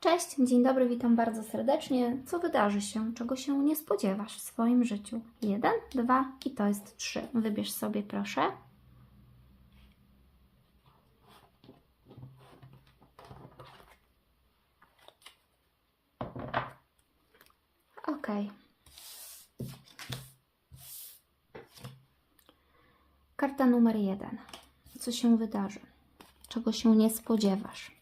Cześć, dzień dobry, witam bardzo serdecznie. Co wydarzy się, czego się nie spodziewasz w swoim życiu? Jeden, dwa i to jest trzy. Wybierz sobie, proszę. Ok. Karta numer jeden. Co się wydarzy? Czego się nie spodziewasz?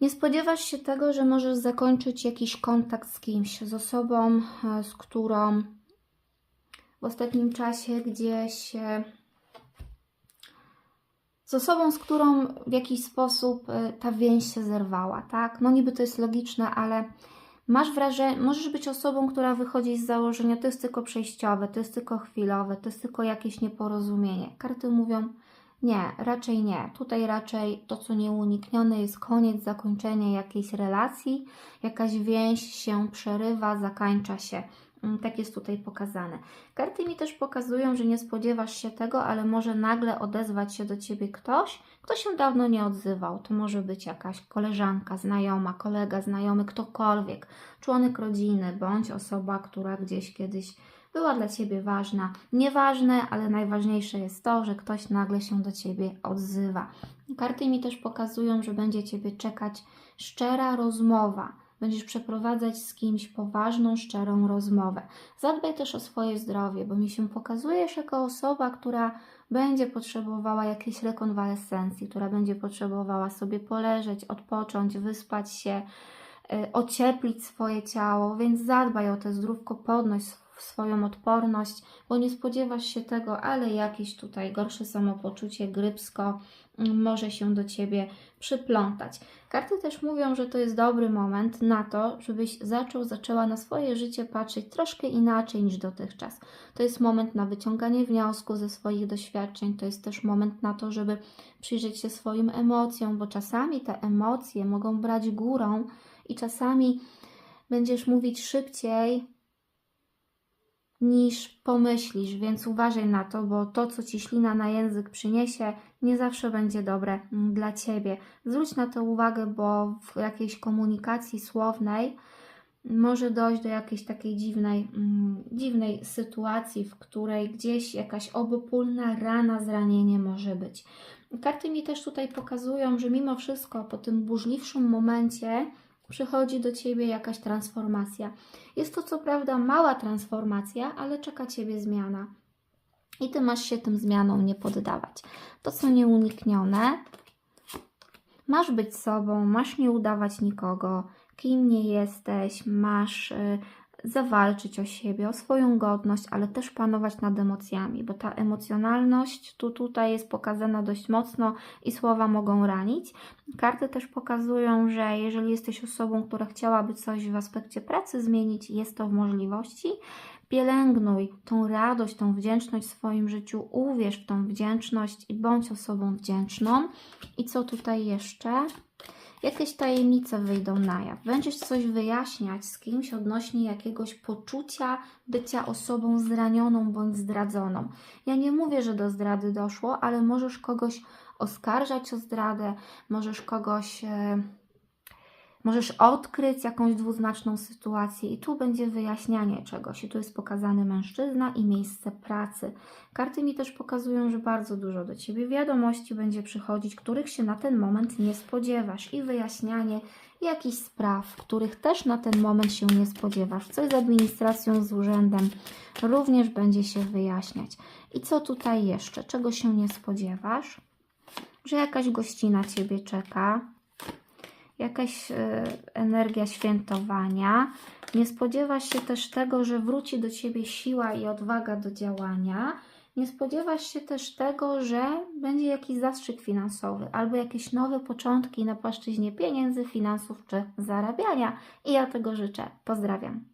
Nie spodziewasz się tego, że możesz zakończyć jakiś kontakt z kimś, z osobą, e, z którą w ostatnim czasie gdzieś. e, Z osobą, z którą w jakiś sposób e, ta więź się zerwała, tak? No niby to jest logiczne, ale masz wrażenie, możesz być osobą, która wychodzi z założenia, to jest tylko przejściowe, to jest tylko chwilowe, to jest tylko jakieś nieporozumienie. Karty mówią, nie, raczej nie. Tutaj raczej to, co nieuniknione, jest koniec, zakończenie jakiejś relacji, jakaś więź się przerywa, zakańcza się. Mm, Tak jest tutaj pokazane. Karty mi też pokazują, że nie spodziewasz się tego, ale może nagle odezwać się do ciebie ktoś, kto się dawno nie odzywał. To może być jakaś koleżanka, znajoma, kolega, znajomy, ktokolwiek, członek rodziny bądź osoba, która gdzieś kiedyś była dla ciebie ważna. Nieważne, ale najważniejsze jest to, że ktoś nagle się do ciebie odzywa. Karty mi też pokazują, że będzie ciebie czekać szczera rozmowa. Będziesz przeprowadzać z kimś poważną, szczerą rozmowę. Zadbaj też o swoje zdrowie, bo mi się pokazujesz jako osoba, która będzie potrzebowała jakiejś rekonwalescencji, która będzie potrzebowała sobie poleżeć, odpocząć, wyspać się, y, ocieplić swoje ciało, więc zadbaj o to zdrówko, podnoś sw- swoją odporność, bo nie spodziewasz się tego, ale jakieś tutaj gorsze samopoczucie, grypsko mm, może się do Ciebie przyplątać. Karty też mówią, że to jest dobry moment na to, żebyś zaczął, zaczęła na swoje życie patrzeć troszkę inaczej niż dotychczas. To jest moment na wyciąganie wniosku ze swoich doświadczeń, to jest też moment na to, żeby przyjrzeć się swoim emocjom, bo czasami te emocje mogą brać górą i czasami będziesz mówić szybciej niż pomyślisz, więc uważaj na to, bo to, co ci ślina na język przyniesie, nie zawsze będzie dobre mm, dla ciebie. Zwróć na to uwagę, bo w jakiejś komunikacji słownej może dojść do jakiejś takiej dziwnej, mm, dziwnej sytuacji, w której gdzieś jakaś obopólna rana, zranienie może być. Karty mi też tutaj pokazują, że mimo wszystko po tym burzliwszym momencie przychodzi do ciebie jakaś transformacja. Jest to co prawda mała transformacja, ale czeka ciebie zmiana. I ty masz się tym zmianom nie poddawać. To co nieuniknione, masz być sobą, masz nie udawać nikogo, kim nie jesteś, masz y, zawalczyć o siebie, o swoją godność, ale też panować nad emocjami, bo ta emocjonalność tu tutaj jest pokazana dość mocno i słowa mogą ranić. Karty też pokazują, że jeżeli jesteś osobą, która chciałaby coś w aspekcie pracy zmienić, jest to w możliwości. Pielęgnuj tą radość, tą wdzięczność w swoim życiu, uwierz w tą wdzięczność i bądź osobą wdzięczną. I co tutaj jeszcze? Jakieś tajemnice wyjdą na jaw. Będziesz coś wyjaśniać z kimś odnośnie jakiegoś poczucia bycia osobą zranioną bądź zdradzoną. Ja nie mówię, że do zdrady doszło, ale możesz kogoś oskarżać o zdradę, możesz kogoś. E, Możesz odkryć jakąś dwuznaczną sytuację i tu będzie wyjaśnianie czegoś. I tu jest pokazany mężczyzna i miejsce pracy. Karty mi też pokazują, że bardzo dużo do Ciebie wiadomości będzie przychodzić, których się na ten moment nie spodziewasz. I wyjaśnianie jakichś spraw, których też na ten moment się nie spodziewasz. Coś z administracją, z urzędem również będzie się wyjaśniać. I co tutaj jeszcze? Czego się nie spodziewasz? Że jakaś gościna Ciebie czeka, jakaś e, energia świętowania. Nie spodziewasz się też tego, że wróci do ciebie siła i odwaga do działania. Nie spodziewasz się też tego, że będzie jakiś zastrzyk finansowy albo jakieś nowe początki na płaszczyźnie pieniędzy, finansów czy zarabiania. I ja tego życzę. Pozdrawiam.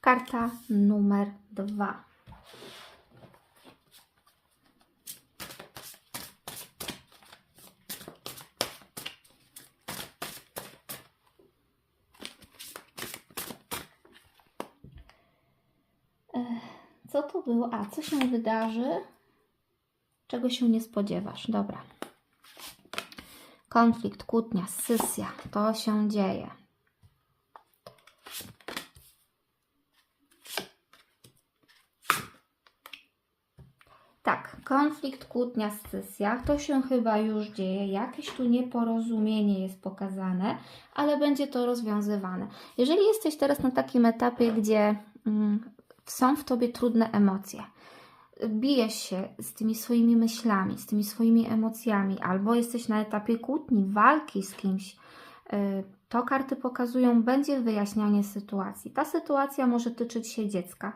Karta numer dwa. To było? A, co się wydarzy? Czego się nie spodziewasz? Dobra. Konflikt, kłótnia, scysja. To się dzieje. Tak, konflikt, kłótnia, scysja, to się chyba już dzieje. Jakieś tu nieporozumienie jest pokazane, ale będzie to rozwiązywane. Jeżeli jesteś teraz na takim etapie, gdzie mm, są w tobie trudne emocje, bijesz się z tymi swoimi myślami, z tymi swoimi emocjami, albo jesteś na etapie kłótni, walki z kimś, y, to karty pokazują, będzie wyjaśnianie sytuacji. Ta sytuacja może tyczyć się dziecka,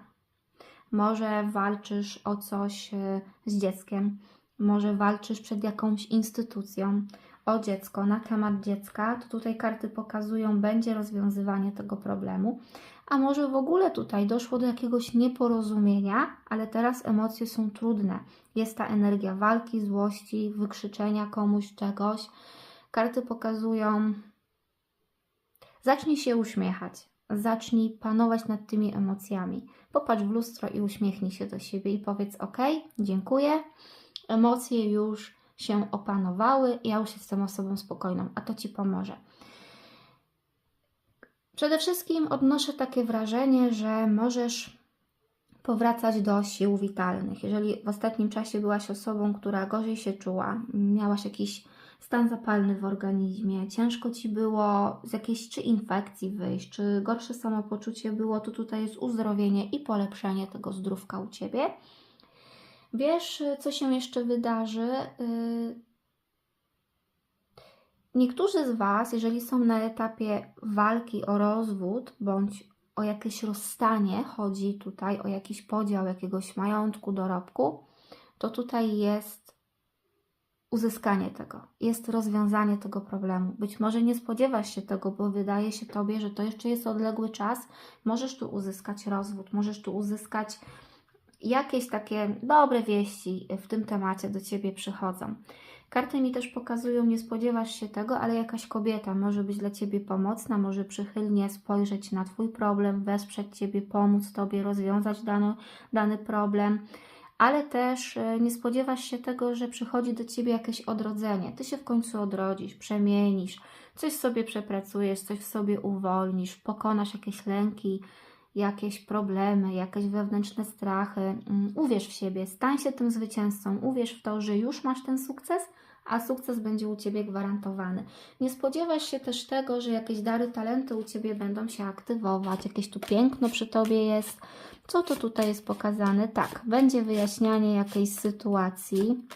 może walczysz o coś e, z dzieckiem, może walczysz przed jakąś instytucją o dziecko, na temat dziecka, to tutaj karty pokazują, będzie rozwiązywanie tego problemu. A może w ogóle tutaj doszło do jakiegoś nieporozumienia, ale teraz emocje są trudne. Jest ta energia walki, złości, wykrzyczenia komuś czegoś. Karty pokazują, zacznij się uśmiechać zacznij panować nad tymi emocjami. Popatrz w lustro i uśmiechnij się do siebie i powiedz: OK, dziękuję. Emocje już się opanowały, ja już jestem osobą spokojną, a to ci pomoże. Przede wszystkim odnoszę takie wrażenie, że możesz powracać do sił witalnych. Jeżeli w ostatnim czasie byłaś osobą, która gorzej się czuła, miałaś jakiś stan zapalny w organizmie, ciężko ci było z jakiejś czy infekcji wyjść, czy gorsze samopoczucie było, to tutaj jest uzdrowienie i polepszenie tego zdrówka u ciebie. Wiesz, co się jeszcze wydarzy? Y, niektórzy z Was, jeżeli są na etapie walki o rozwód bądź o jakieś rozstanie, chodzi tutaj o jakiś podział jakiegoś majątku, dorobku, to tutaj jest uzyskanie tego, jest rozwiązanie tego problemu. Być może nie spodziewasz się tego, bo wydaje się Tobie, że to jeszcze jest odległy czas. Możesz tu uzyskać rozwód, możesz tu uzyskać jakieś takie dobre wieści w tym temacie do Ciebie przychodzą. Karty mi też pokazują, nie spodziewasz się tego, ale jakaś kobieta może być dla Ciebie pomocna, może przychylnie spojrzeć na Twój problem, wesprzeć Ciebie, pomóc Tobie rozwiązać dany, dany problem ale też e, nie spodziewasz się tego, że przychodzi do ciebie jakieś odrodzenie. Ty się w końcu odrodzisz, przemienisz, coś sobie przepracujesz, coś w sobie uwolnisz, pokonasz jakieś lęki, jakieś problemy, jakieś wewnętrzne strachy. Mm, uwierz w siebie, stań się tym zwycięzcą, uwierz w to, że już masz ten sukces, a sukces będzie u Ciebie gwarantowany. Nie spodziewasz się też tego, że jakieś dary, talenty u Ciebie będą się aktywować, jakieś tu piękno przy Tobie jest. Co to tutaj jest pokazane? Tak, będzie wyjaśnianie jakiejś sytuacji.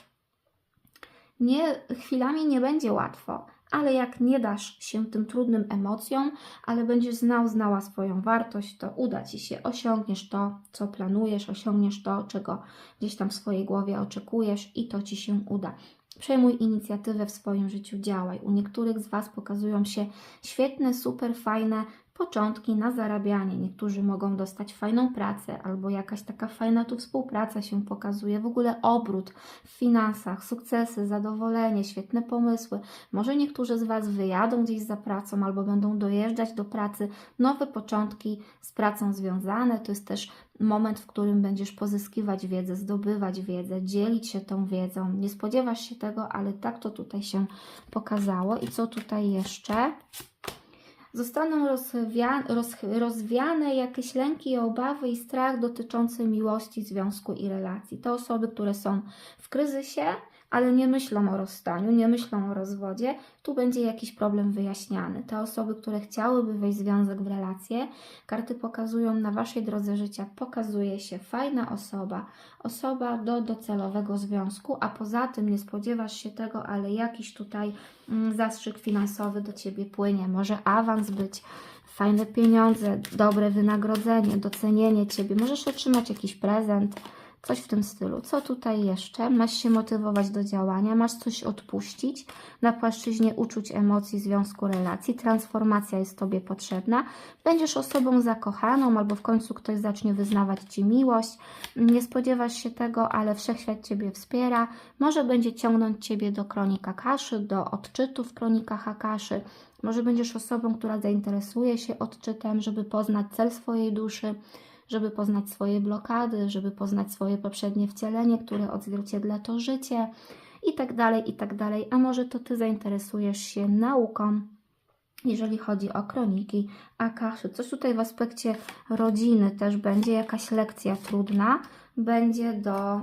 Nie, chwilami nie będzie łatwo, ale jak nie dasz się tym trudnym emocjom, ale będziesz znał, znała swoją wartość, to uda Ci się, osiągniesz to, co planujesz, osiągniesz to, czego gdzieś tam w swojej głowie oczekujesz i to Ci się uda. Przejmuj inicjatywę w swoim życiu, działaj. U niektórych z Was pokazują się świetne, super fajne początki na zarabianie. Niektórzy mogą dostać fajną pracę, albo jakaś taka fajna tu współpraca się pokazuje, w ogóle obrót w finansach, sukcesy, zadowolenie, świetne pomysły. Może niektórzy z Was wyjadą gdzieś za pracą, albo będą dojeżdżać do pracy, nowe początki z pracą związane. To jest też moment, w którym będziesz pozyskiwać wiedzę, zdobywać wiedzę, dzielić się tą wiedzą. Nie spodziewasz się tego, ale tak to tutaj się pokazało. I co tutaj jeszcze? Zostaną rozwia roz rozwiane jakieś lęki, obawy i strach dotyczące miłości, związku i relacji. Te osoby, które są w kryzysie, ale nie myślą o rozstaniu, nie myślą o rozwodzie, tu będzie jakiś problem wyjaśniany. Te osoby, które chciałyby wejść w związek, w relację, karty pokazują na Waszej drodze życia, pokazuje się fajna osoba, osoba do docelowego związku, a poza tym nie spodziewasz się tego, ale jakiś tutaj mm, zastrzyk finansowy do Ciebie płynie, może awans być, fajne pieniądze, dobre wynagrodzenie, docenienie Ciebie, możesz otrzymać jakiś prezent, Coś w tym stylu. Co tutaj jeszcze? Masz się motywować do działania, masz coś odpuścić na płaszczyźnie uczuć, emocji, związku, relacji. Transformacja jest Tobie potrzebna. Będziesz osobą zakochaną, albo w końcu ktoś zacznie wyznawać Ci miłość. Nie spodziewasz się tego, ale wszechświat Ciebie wspiera. Może będzie ciągnąć Ciebie do kronika kaszy, do odczytów w kronikach Akaszy. Może będziesz osobą, która zainteresuje się odczytem, żeby poznać cel swojej duszy żeby poznać swoje blokady, żeby poznać swoje poprzednie wcielenie, które odzwierciedla to życie i tak dalej, i tak dalej. A może to Ty zainteresujesz się nauką, jeżeli chodzi o kroniki Akaszy. Coś tutaj w aspekcie rodziny też będzie, jakaś lekcja trudna, będzie do, y,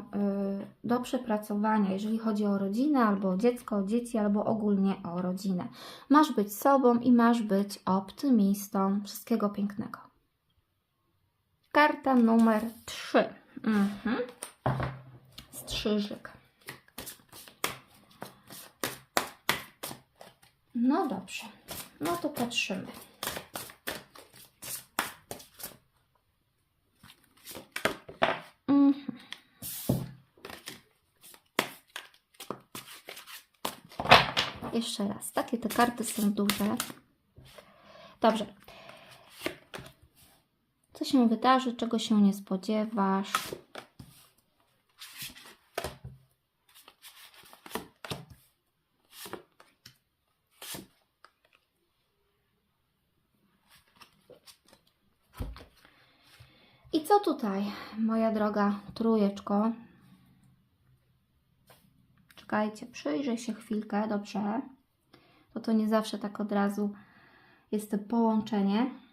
do przepracowania, jeżeli chodzi o rodzinę, albo o dziecko, o dzieci, albo ogólnie o rodzinę. Masz być sobą i masz być optymistą. Wszystkiego pięknego. Karta numer 3. Mhm. Strzyżyk. No dobrze. No to patrzymy. Mhm. Jeszcze raz. Takie te karty są duże. Dobrze. Się wydarzy, czego się nie spodziewasz? I co tutaj, moja droga trójeczko? Czekajcie, przyjrzę się chwilkę, dobrze? Bo to nie zawsze tak od razu jest to połączenie.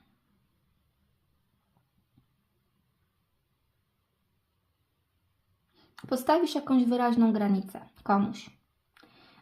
Postawisz jakąś wyraźną granicę komuś.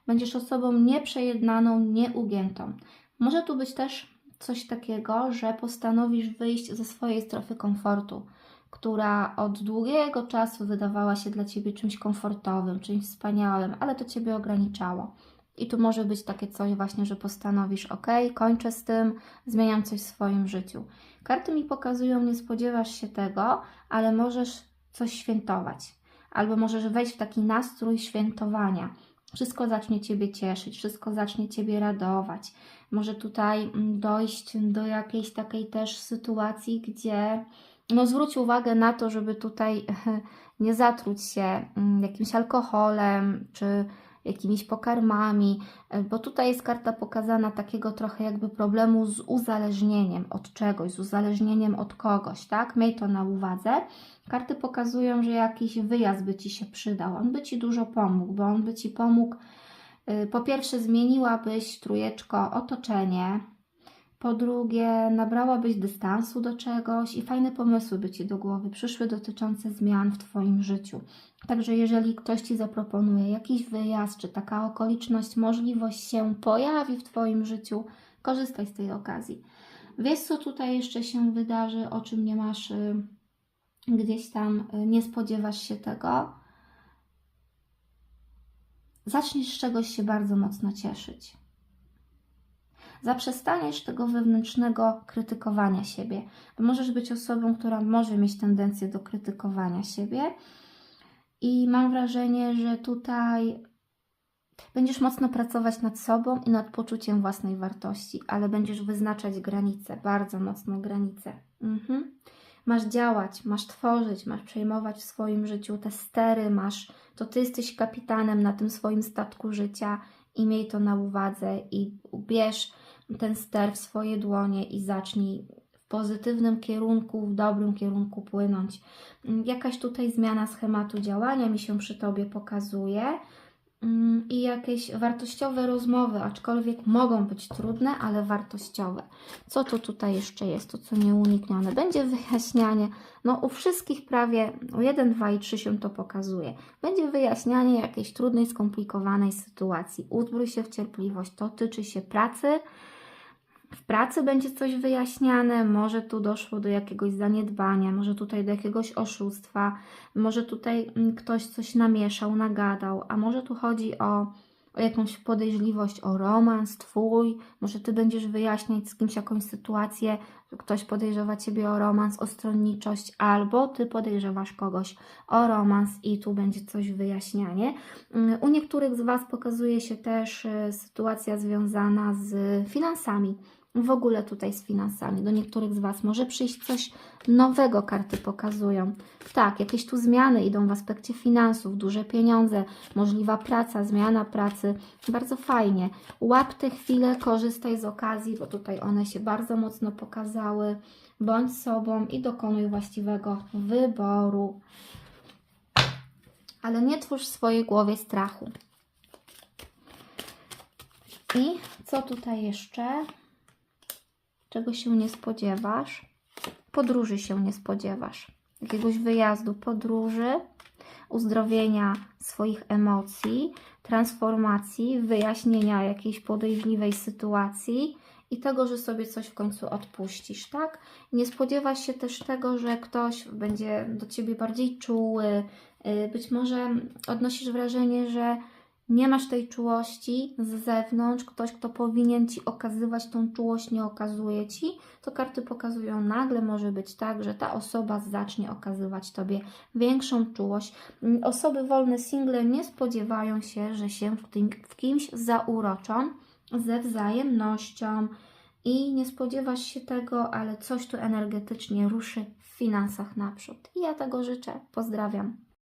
Będziesz osobą nieprzejednaną, nieugiętą. Może tu być też coś takiego, że postanowisz wyjść ze swojej strefy komfortu, która od długiego czasu wydawała się dla Ciebie czymś komfortowym, czymś wspaniałym, ale to Ciebie ograniczało. I tu może być takie coś właśnie, że postanowisz, ok, kończę z tym, zmieniam coś w swoim życiu. Karty mi pokazują, nie spodziewasz się tego, ale możesz coś świętować. Albo możesz wejść w taki nastrój świętowania. Wszystko zacznie Ciebie cieszyć, wszystko zacznie Ciebie radować. Może tutaj mm, dojść do jakiejś takiej też sytuacji, gdzie no zwróć uwagę na to, żeby tutaj nie zatruć się mm, jakimś alkoholem czy jakimiś pokarmami, e, bo tutaj jest karta pokazana takiego trochę jakby problemu z uzależnieniem od czegoś, z uzależnieniem od kogoś, tak? Miej to na uwadze. Karty pokazują, że jakiś wyjazd by Ci się przydał, on by Ci dużo pomógł, bo on by Ci pomógł, y, po pierwsze zmieniłabyś trójeczko otoczenie, po drugie, nabrałabyś dystansu do czegoś i fajne pomysły by Ci do głowy przyszły dotyczące zmian w Twoim życiu. Także jeżeli ktoś Ci zaproponuje jakiś wyjazd, czy taka okoliczność, możliwość się pojawi w Twoim życiu, korzystaj z tej okazji. Wiesz, co tutaj jeszcze się wydarzy, o czym nie masz y, gdzieś tam, y, nie spodziewasz się tego? Zaczniesz z czegoś się bardzo mocno cieszyć zaprzestaniesz tego wewnętrznego krytykowania siebie. Możesz być osobą, która może mieć tendencję do krytykowania siebie. I mam wrażenie, że tutaj będziesz mocno pracować nad sobą i nad poczuciem własnej wartości, ale będziesz wyznaczać granice, bardzo mocno granice. Mhm. Masz działać, masz tworzyć, masz przejmować w swoim życiu te stery, masz, to ty jesteś kapitanem na tym swoim statku życia i miej to na uwadze i bierz ten ster w swoje dłonie i zacznij w pozytywnym kierunku, w dobrym kierunku płynąć. Jakaś tutaj zmiana schematu działania mi się przy Tobie pokazuje mm, i jakieś wartościowe rozmowy, aczkolwiek mogą być trudne, ale wartościowe. Co to tutaj jeszcze jest, to co nieuniknione? Będzie wyjaśnianie, no u wszystkich prawie, u 1, 2 i 3 się to pokazuje. Będzie wyjaśnianie jakiejś trudnej, skomplikowanej sytuacji. Uzbrój się w cierpliwość, to tyczy się pracy, w pracy będzie coś wyjaśniane, może tu doszło do jakiegoś zaniedbania, może tutaj do jakiegoś oszustwa, może tutaj mm, ktoś coś namieszał, nagadał, a może tu chodzi o, o jakąś podejrzliwość, o romans twój, może ty będziesz wyjaśniać z kimś jakąś sytuację, ktoś podejrzewa ciebie o romans, o stronniczość, albo ty podejrzewasz kogoś o romans i tu będzie coś wyjaśnianie. Mm, u niektórych z Was pokazuje się też y, sytuacja związana z finansami w ogóle tutaj z finansami. Do niektórych z Was może przyjść coś nowego, karty pokazują. Tak, jakieś tu zmiany idą w aspekcie finansów, duże pieniądze, możliwa praca, zmiana pracy. Bardzo fajnie. Łap te chwile, korzystaj z okazji, bo tutaj one się bardzo mocno pokazały. Bądź sobą i dokonuj właściwego wyboru. Ale nie twórz w swojej głowie strachu. I co tutaj jeszcze? Czego się nie spodziewasz? Podróży się nie spodziewasz. Jakiegoś wyjazdu, podróży, uzdrowienia swoich emocji, transformacji, wyjaśnienia jakiejś podejrzliwej sytuacji i tego, że sobie coś w końcu odpuścisz, tak? Nie spodziewasz się też tego, że ktoś będzie do ciebie bardziej czuły. y, Być może odnosisz wrażenie, że nie masz tej czułości z zewnątrz, ktoś, kto powinien ci okazywać tą czułość, nie okazuje ci, to karty pokazują nagle może być tak, że ta osoba zacznie okazywać tobie większą czułość. Mm, Osoby wolne, single nie spodziewają się, że się w, tym, w kimś zauroczą ze wzajemnością i nie spodziewasz się tego, ale coś tu energetycznie ruszy w finansach naprzód. I ja tego życzę. Pozdrawiam.